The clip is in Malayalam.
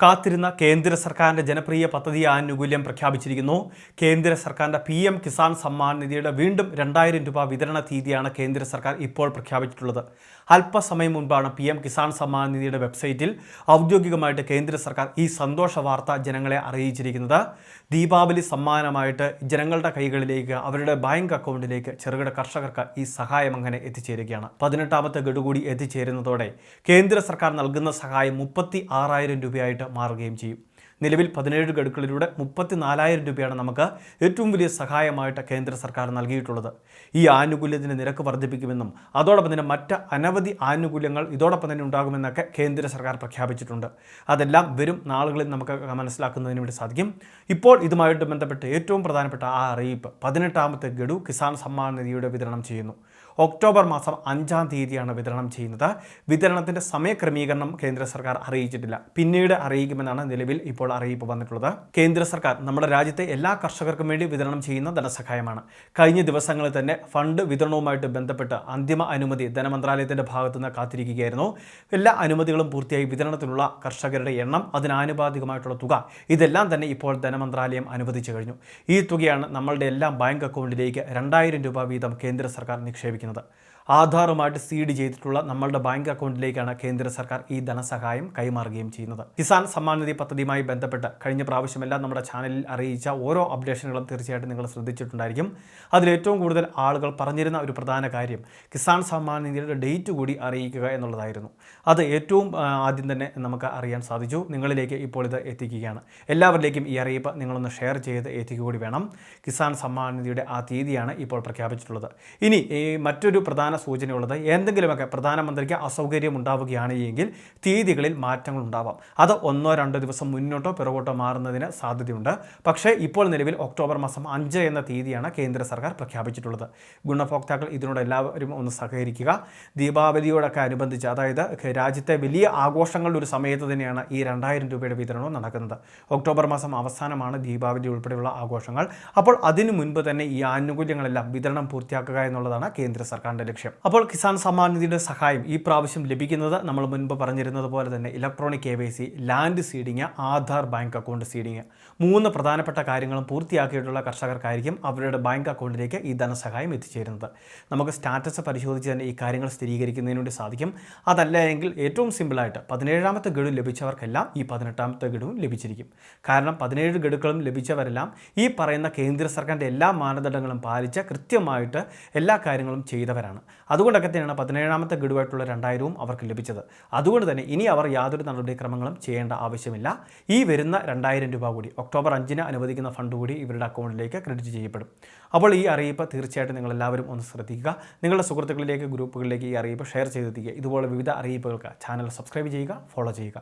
കാത്തിരുന്ന കേന്ദ്ര സർക്കാരിന്റെ ജനപ്രിയ പദ്ധതി ആനുകൂല്യം പ്രഖ്യാപിച്ചിരിക്കുന്നു. കേന്ദ്ര സർക്കാരിന്റെ പി എം കിസാൻ സമ്മാൻ നിധിയുടെ വീണ്ടും രണ്ടായിരം രൂപ വിതരണ തീയതിയാണ് കേന്ദ്ര സർക്കാർ ഇപ്പോൾ പ്രഖ്യാപിച്ചിട്ടുള്ളത്. അല്പസമയം മുൻപാണ് പി എം കിസാൻ സമ്മാൻ നിധിയുടെ വെബ്സൈറ്റിൽ ഔദ്യോഗികമായിട്ട് കേന്ദ്ര സർക്കാർ ഈ സന്തോഷ വാർത്ത ജനങ്ങളെ അറിയിച്ചിരിക്കുന്നത്. ദീപാവലി സമ്മാനമായിട്ട് ജനങ്ങളുടെ കൈകളിലേക്ക് അവരുടെ ബാങ്ക് അക്കൗണ്ടിലേക്ക് ചെറുകിട കർഷകർക്ക് ഈ സഹായം അങ്ങനെ എത്തിച്ചേരുകയാണ്. പതിനെട്ടാമത്തെ ഗഡു കൂടി എത്തിച്ചേരുന്നതോടെ കേന്ദ്ര സർക്കാർ നൽകുന്ന സഹായം മുപ്പത്തി ആറായിരം രൂപയായിട്ട് മാറുകയും ചെയ്യും. നിലവിൽ പതിനേഴ് ഗഡുക്കളിലൂടെ മുപ്പത്തി നാലായിരം രൂപയാണ് നമുക്ക് ഏറ്റവും വലിയ സഹായമായിട്ട് കേന്ദ്ര സർക്കാർ നൽകിയിട്ടുള്ളത്. ഈ ആനുകൂല്യത്തിന്റെ നിരക്ക് വർദ്ധിപ്പിക്കുമെന്നും അതോടൊപ്പം തന്നെ മറ്റ് അനവധി ആനുകൂല്യങ്ങൾ ഇതോടൊപ്പം തന്നെ ഉണ്ടാകുമെന്നൊക്കെ കേന്ദ്ര സർക്കാർ പ്രഖ്യാപിച്ചിട്ടുണ്ട്. അതെല്ലാം വരും നാളുകളിൽ നമുക്ക് മനസ്സിലാക്കുന്നതിന് വേണ്ടി സാധിക്കും. ഇപ്പോൾ ഇതുമായിട്ട് ബന്ധപ്പെട്ട് ഏറ്റവും പ്രധാനപ്പെട്ട ആ അറിയിപ്പ് പതിനെട്ടാമത്തെ ഗഡു കിസാൻ സമ്മാൻ നിധിയുടെ വിതരണം ചെയ്യുന്നു. ഒക്ടോബർ മാസം അഞ്ചാം തീയതിയാണ് വിതരണം ചെയ്യുന്നത്. വിതരണത്തിന്റെ സമയക്രമീകരണം കേന്ദ്ര സർക്കാർ അറിയിച്ചിട്ടില്ല. പിന്നീട് അറിയിക്കുമെന്നാണ് നിലവിൽ ഇപ്പോൾ അറിയിപ്പ് വന്നിട്ടുള്ളത്. കേന്ദ്ര സർക്കാർ നമ്മുടെ രാജ്യത്തെ എല്ലാ കർഷകർക്കും വേണ്ടി വിതരണം ചെയ്യുന്ന ധനസഹായമാണ്. കഴിഞ്ഞ ദിവസങ്ങളിൽ തന്നെ ഫണ്ട് വിതരണവുമായിട്ട് ബന്ധപ്പെട്ട് അന്തിമ അനുമതി ധനമന്ത്രാലയത്തിന്റെ ഭാഗത്തുനിന്ന് കാത്തിരിക്കുകയായിരുന്നു. എല്ലാ അനുമതികളും പൂർത്തിയായി വിതരണത്തിനുള്ള കർഷകരുടെ എണ്ണം അതിനാനുപാതികമായിട്ടുള്ള തുക ഇതെല്ലാം തന്നെ ഇപ്പോൾ ധനമന്ത്രാലയം അനുവദിച്ചു കഴിഞ്ഞു. ഈ തുകയാണ് നമ്മളുടെ എല്ലാം ബാങ്ക് അക്കൗണ്ടിലേക്ക് രണ്ടായിരം രൂപ വീതം കേന്ദ്ര സർക്കാർ നിക്ഷേപിക്കുന്നത്. സംസാരിക്കുന്നത്. ആധാറുമായിട്ട് സീഡ് ചെയ്തിട്ടുള്ള നമ്മളുടെ ബാങ്ക് അക്കൗണ്ടിലേക്കാണ് കേന്ദ്ര സർക്കാർ ഈ ധനസഹായം കൈമാറുകയും ചെയ്യുന്നത്. കിസാൻ സമ്മാൻ നിധി പദ്ധതിയുമായി ബന്ധപ്പെട്ട് കഴിഞ്ഞ പ്രാവശ്യമെല്ലാം നമ്മുടെ ചാനലിൽ അറിയിച്ച ഓരോ അപ്ഡേഷനുകളും തീർച്ചയായിട്ടും നിങ്ങൾ ശ്രദ്ധിച്ചിട്ടുണ്ടായിരിക്കും. അതിൽ ഏറ്റവും കൂടുതൽ ആളുകൾ പറഞ്ഞിരുന്ന ഒരു പ്രധാന കാര്യം കിസാൻ സമ്മാൻ നിധിയുടെ ഡേറ്റ് കൂടി അറിയിക്കുക എന്നുള്ളതായിരുന്നു. അത് ഏറ്റവും ആദ്യം തന്നെ നമുക്ക് അറിയാൻ സാധിച്ചു. നിങ്ങളിലേക്ക് ഇപ്പോൾ ഇത് എത്തിക്കുകയാണ്. എല്ലാവരിലേക്കും ഈ അറിയിപ്പ് നിങ്ങളൊന്ന് ഷെയർ ചെയ്ത് എത്തിക്കുക കൂടി വേണം. കിസാൻ സമ്മാൻ നിധിയുടെ ആ തീയതിയാണ് ഇപ്പോൾ പ്രഖ്യാപിച്ചിട്ടുള്ളത്. ഇനി മറ്റൊരു പ്രധാന സൂചനയുള്ളത് എന്തെങ്കിലുമൊക്കെ പ്രധാനമന്ത്രിക്ക് അസൗകര്യം ഉണ്ടാവുകയാണ് എങ്കിൽ തീയതികളിൽ മാറ്റങ്ങൾ ഉണ്ടാവാം അത് ഒന്നോ രണ്ടോ ദിവസം മുന്നോട്ടോ പിറകോട്ടോ മാറുന്നതിന് സാധ്യതയുണ്ട്. പക്ഷേ ഇപ്പോൾ നിലവിൽ ഒക്ടോബർ മാസം അഞ്ച് എന്ന തീയതിയാണ് കേന്ദ്ര സർക്കാർ പ്രഖ്യാപിച്ചിട്ടുള്ളത്. ഗുണഭോക്താക്കൾ ഇതിനോട് എല്ലാവരും ഒന്ന് സഹകരിക്കുക. ദീപാവലിയോടൊക്കെ അനുബന്ധിച്ച് അതായത് രാജ്യത്തെ വലിയ ആഘോഷങ്ങളുടെ ഒരു സമയത്ത് തന്നെയാണ് ഈ രണ്ടായിരം രൂപയുടെ വിതരണവും നടക്കുന്നത്. ഒക്ടോബർ മാസം അവസാനമാണ് ദീപാവലി ഉൾപ്പെടെയുള്ള ആഘോഷങ്ങൾ. അപ്പോൾ അതിനു മുൻപ് തന്നെ ഈ ആനുകൂല്യങ്ങളെല്ലാം വിതരണം പൂർത്തിയാക്കുക എന്നുള്ളതാണ് കേന്ദ്ര സർക്കാരിന്റെ ലക്ഷ്യം. അപ്പോൾ കിസാൻ സമ്മാൻ നിധിയുടെ സഹായം ഈ പ്രാവശ്യം ലഭിക്കുന്നത് നമ്മൾ മുൻപ് പറഞ്ഞിരുന്നത് പോലെ തന്നെ electronic K Y C land seeding Aadhaar bank account seeding. മൂന്ന് പ്രധാനപ്പെട്ട കാര്യങ്ങളും പൂർത്തിയാക്കിയിട്ടുള്ള കർഷകർക്കായിരിക്കും അവരുടെ ബാങ്ക് അക്കൗണ്ടിലേക്ക് ഈ ധനസഹായം എത്തിച്ചേരുന്നത്. നമുക്ക് സ്റ്റാറ്റസ് പരിശോധിച്ച് തന്നെ ഈ കാര്യങ്ങൾ സ്ഥിരീകരിക്കുന്നതിന് വേണ്ടി സാധിക്കും. അതല്ല എങ്കിൽ ഏറ്റവും സിമ്പിളായിട്ട് പതിനേഴാമത്തെ ഗഡു ലഭിച്ചവർക്കെല്ലാം ഈ പതിനെട്ടാമത്തെ ഗഡുവും ലഭിച്ചിരിക്കും. കാരണം പതിനേഴ് ഗഡുക്കളും ലഭിച്ചവരെല്ലാം ഈ പറയുന്ന കേന്ദ്ര സർക്കാരിന്റെ എല്ലാ മാനദണ്ഡങ്ങളും പാലിച്ച് കൃത്യമായിട്ട് എല്ലാ കാര്യങ്ങളും ചെയ്തവരാണ്. അതുകൊണ്ടൊക്കെ തന്നെയാണ് പതിനേഴാമത്തെ ഗഡുവായിട്ടുള്ള രണ്ടായിരവും അവർക്ക് ലഭിച്ചത്. അതുകൊണ്ട് തന്നെ ഇനി അവർ യാതൊരു നടപടിക്രമങ്ങളും ചെയ്യേണ്ട ആവശ്യമില്ല. ഈ വരുന്ന രണ്ടായിരം രൂപ കൂടി ഒക്ടോബർ അഞ്ചിന് അനുവദിക്കുന്ന ഫണ്ട് കൂടി ഇവരുടെ അക്കൗണ്ടിലേക്ക് ക്രെഡിറ്റ് ചെയ്യപ്പെടും. അപ്പോൾ ഈ അറിയിപ്പ് തീർച്ചയായിട്ടും നിങ്ങൾ എല്ലാവരും ഒന്ന് ശ്രദ്ധിക്കുക. നിങ്ങളുടെ സുഹൃത്തുക്കളിലേക്ക് ഗ്രൂപ്പുകളിലേക്ക് ഈ അറിയിപ്പ് ഷെയർ ചെയ്തെത്തിക്കുക. ഇതുപോലെ വിവിധ അറിയിപ്പുകൾക്ക് ചാനൽ സബ്സ്ക്രൈബ് ചെയ്യുക ഫോളോ ചെയ്യുക.